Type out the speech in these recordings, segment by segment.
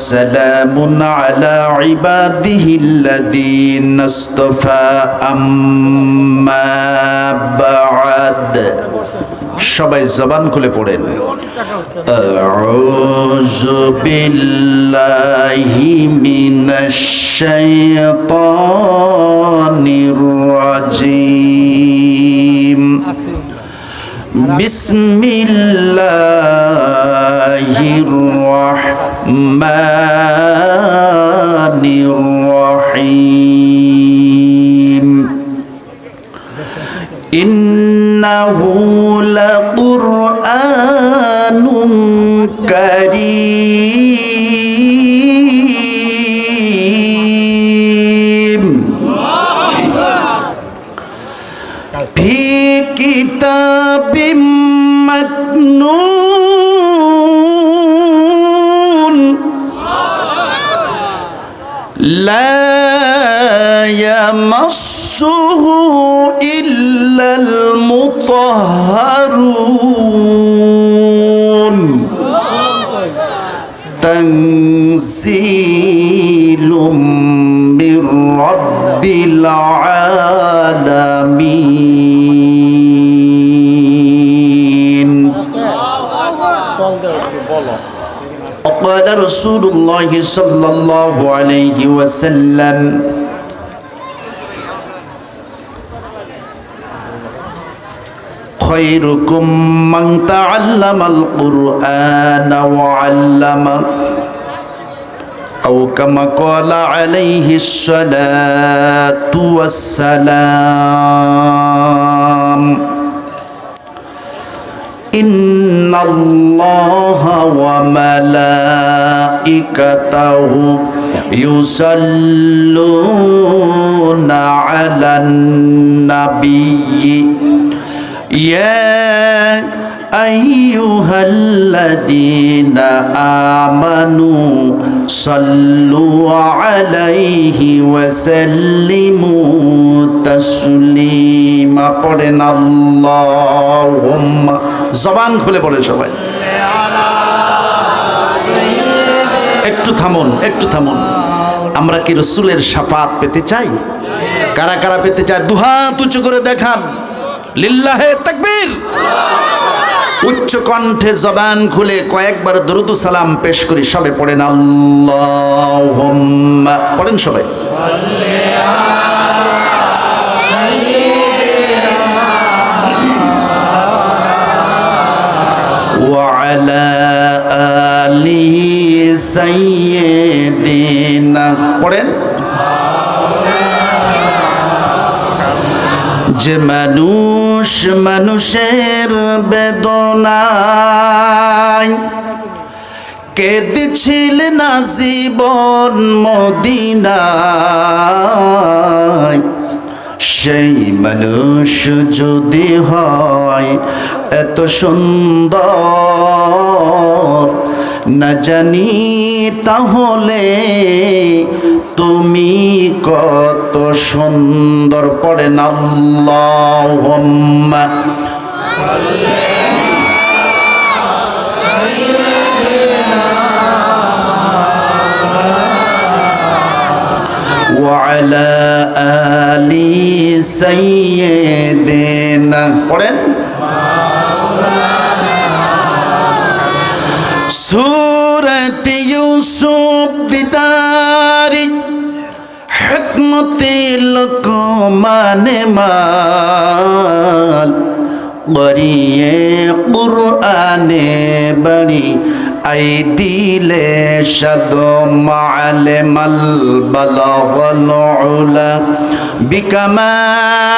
وسلام على عباده الذين اصطفى أما بعد সবাই জবান খুলে পড়েন أعوذ بالله من الشيطان الرجيم بسم الله الرحمن الرحيم إنه لقرآن كريم يمسه إلا المطهرون. تنزيل من رب العالمين. وقال رسول الله صلى الله عليه وسلم خيركم من تعلم القرآن وعلمه أو كما قال عليه الصلاة والسلام إن الله وملائكته يصلون على النبي يا أيها الذين آمنوا صلوا عليه وسلموا تسليما قرن اللهم জবান খুলে পড়ে সবাই। একটু থামুন একটু থামুন। আমরা কি রসুলের সাফাত পেতে চাই? কারা কারা পেতে চায়? দুহাত উঁচু করে দেখান। লিল্লাহে তাকবীর। উচ্চ কণ্ঠে জবান খুলে কয়েকবার দরুদ সালাম পেশ করি, সবে পড়েন আল্লাহ পড়েন সবাই। পড়েন। যে মানুষ মানুষের বেদনায় কেঁদেছিলেন না জীবন মদিনায়। সেই মানুষ যদি হয় এত সুন্দর না জানি তাহলে তুমি কত সুন্দর পড়েন আল্লাহ وعلى آل سيدنا পড়েন সুরত ইউসুফ বিদারি, হিকমতে লোকমান মাল। গরিয়ে কুরআনে বড়ি, আই দিলে সদ মালে মাল বল বল বিকমালিহি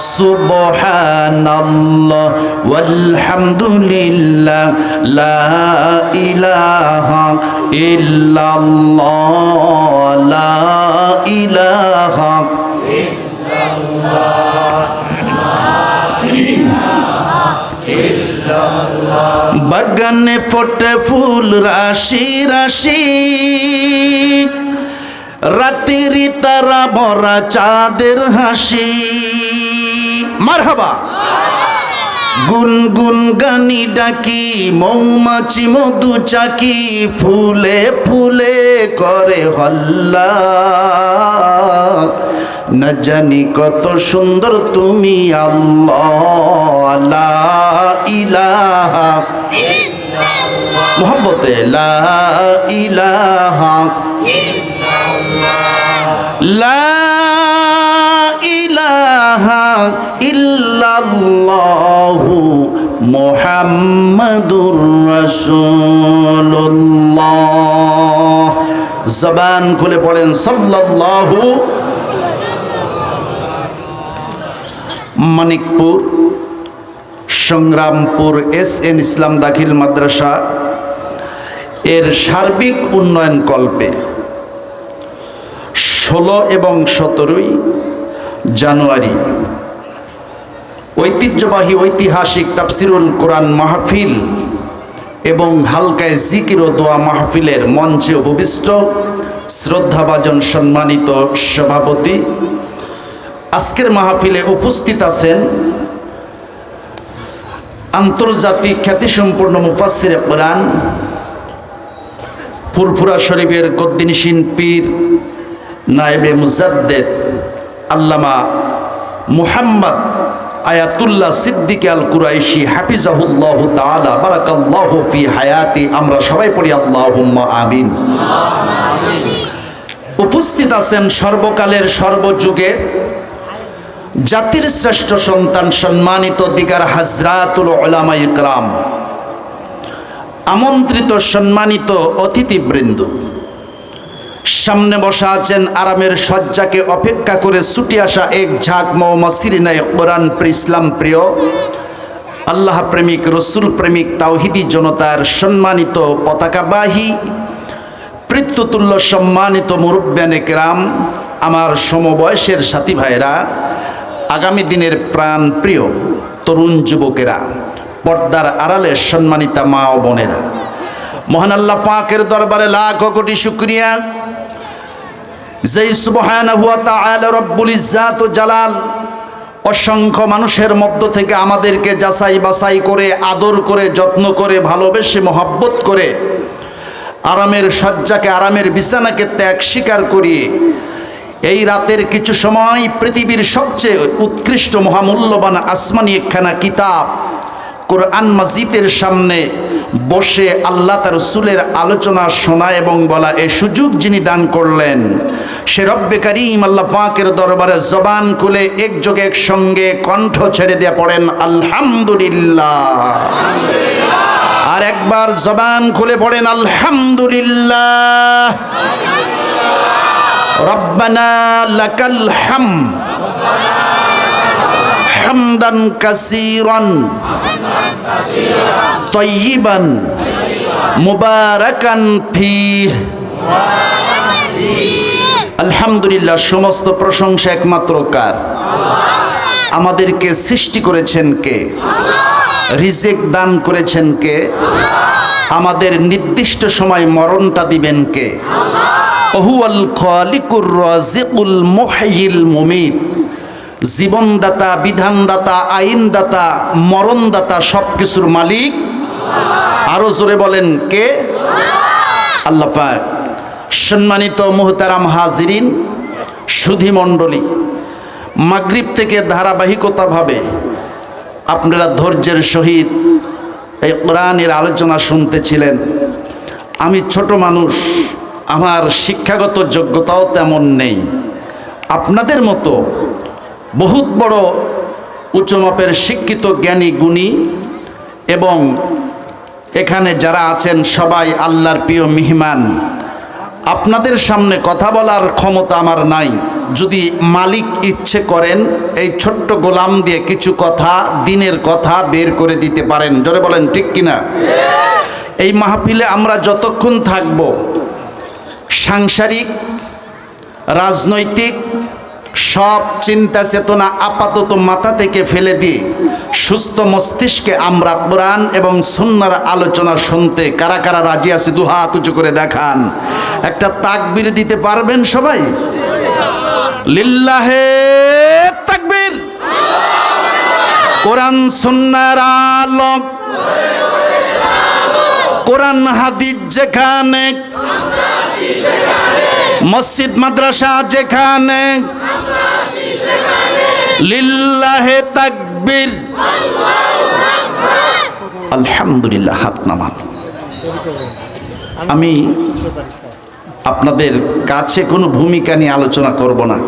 সুবহানাল্লাহ, ওয়ালহামদুলিল্লাহ, লা ইলাহা ইল্লাল্লাহ, লা ইলাহা বাগানে ফোটে ফুল, রাশি রাশি। রাতেরি তারা ভরা চাঁদের হাসি। মারহাবা। গুনগুন গানি ডাকি, মৌমাছি মধু চাকি, ফুলে ফুলে করে হল্লা। না জানি কত সুন্দর তুমি আল্লাহ ইলাহা লা ইলাহা। লা ইল্লাল্লাহু জবান খুলে পড়েন, সাল্লাল্লাহু মানিকপুর, সংগ্রামপুর, এস এন ইসলাম দাখিল মাদ্রাসা, এর সার্বিক উন্নয়ন কল্পে ষোলো এবং সতেরোই জানুয়ারি। ঐতিহ্যবাহী ঐতিহাসিক তাফসিরুল কোরআন মাহফিল এবং হালকায় জিকির ও দোয়া মাহফিলের মঞ্চে উপবিষ্ট শ্রদ্ধাভাজন সম্মানিত সভাপতি। আজকের মাহফিলে উপস্থিত আছেন আন্তর্জাতিক খ্যাতিসম্পন্ন মুফাসির কোরআন, ফুরফুরা শরীফের গদ্দিনসীন পীর নায়েবে মুজাদ্দেদ আল্লামা মুহাম্মদ আয়াতুল্লাহ সিদ্দিক আল কুরাইশি হাফিজাহুল্লাহ তাআলা, বারাকাল্লাহু ফি হায়াতি। আমরা সবাই পড়ি আল্লাহুম্মা আমিন। উপস্থিত আছেন সর্বকালের সর্বযুগের জাতির শ্রেষ্ঠ সন্তান সম্মানিত দিগার হাজরাতুল ওলামা ইকরাম আমন্ত্রিত সম্মানিত অতিথিবৃন্দ। সামনে বসা আছেন আরামের শয্যাকে অপেক্ষা করে ছুটি আসা এক ঝাঁক মৌমাসিরিনায় কোরআন প্রিয়, ইসলাম প্রিয়। আল্লাহ প্রেমিক, রসুল প্রেমিক, তাওহিদি জনতার সম্মানিত পতাকাবাহী পৃথ্যতুল্য সম্মানিত মুরব্বানে কেরাম, আমার সমবয়সের সাথী ভাইরা আগামী দিনের প্রাণ প্রিয় তরুণ যুবকেরা, পর্দার আড়ালে সম্মানিতা মা ও বোনেরা। মহান আল্লাহ পাকের দরবারে লাখ কোটি শুক্রিয়া। যেই সুবহান রব্বুল ইজ্জাত জালাল অসংখ্য মানুষের মধ্য থেকে আমাদেরকে যাচাই বাছাই করে, আদর করে, যত্ন করে, ভালোবেসে, মহাব্বত করে আরামের শয্যাকে, আরামের বিছানাকে ত্যাগ স্বীকার করিয়ে এই রাতের কিছু সময় পৃথিবীর সবচেয়ে উৎকৃষ্ট মহামূল্যবান আসমানি একখানা কিতাব কোরআন মাজিদের সামনে বসে আল্লাহ তার রসুলের আলোচনা শোনা এবং বলা, এ সুযোগ যিনি দান করলেন সে রব্বে করিম আল্লাহ পাকের দরবারে জবান খুলে একযোগে একসঙ্গে কণ্ঠ ছেড়ে দিয়ে পড়েন, আলহামদুলিল্লাহ। আর একবার জবান খুলে পড়েন, আলহামদুলিল্লাহ। রব্বানা লাকাল হাম। হামদান কাসীরান। তয়্যিবান মুবারাকান ফিহ। আলহামদুলিল্লাহ, সমস্ত প্রশংসা একমাত্র কার? আমাদেরকে সৃষ্টি করেছেন কে? রিজেক দান করেছেন কে? আমাদের নির্দিষ্ট সময় মরণটা দিবেন কে? জীবনদাতা, বিধানদাতা, আইনদাতা, মরণদাতা সব কিছুর মালিক। আরও জোরে বলেন কে? আল্লাহ সম্মানিত মুহতারাম হাজিরিন, সুধি মণ্ডলী, মাগরিব থেকে ধারাবাহিকতাভাবে আপনারা ধৈর্যের সহিত এই কোরআনের আলোচনা শুনতেছিলেন। আমি ছোট মানুষ, আমার শিক্ষাগত যোগ্যতাও তেমন নেই। আপনাদের মতো বহুত বড় উচ্চমাপের শিক্ষিত জ্ঞানী গুণী এবং এখানে যারা আছেন সবাই আল্লাহর প্রিয় মেহমান আপনাদের সামনে কথা বলার ক্ষমতা আমার নাই। যদি মালিক ইচ্ছে করেন, এই ছোট্ট গোলাম দিয়ে কিছু কথা, দিনের কথা বের করে দিতে পারেন। জোরে বলেন, ঠিক কিনা? এই মাহফিলে আমরা যতক্ষণ থাকব, সাংসারিক, রাজনৈতিক সব চিন্তা চেতনা আপাতত মাথা থেকে ফেলে দিয়ে সুস্থ মস্তিষ্কে আমরা কোরআন এবং সুন্নার আলোচনা শুনতে কারা কারা রাজি আছে, দু হাত উঁচু করে দেখান। একটা তাকবির দিতে পারবেন সবাই? লিল্লাহে তাকবীর। কোরআন সুন্নার আলোক। কোরআন হাদিস যেখানে মসজিদ, মাদ্রাসা যেখানে লিল্লাহে তাকবীর। আলহামদুলিল্লাহ, হাত নামান। আমি আপনাদের কাছে কোনো ভূমিকা নিয়ে আলোচনা করব না।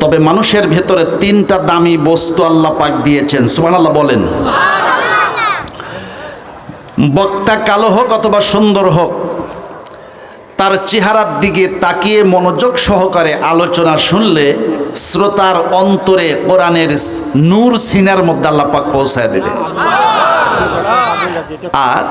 তবে মানুষের ভেতরে তিনটা দামি বস্তু আল্লাহ পাক দিয়েছেন। সুবহানাল্লাহ বলেন। বক্তা কালো হোক অথবা সুন্দর হোক তার চেহারার দিকে তাকিয়ে মনোযোগ সহকারে আলোচনা শুনলে শ্রোতার অন্তরে কোরআনের নূর সিনার মধ্যে আল্লাপাক পৌঁছায় দেবে। আর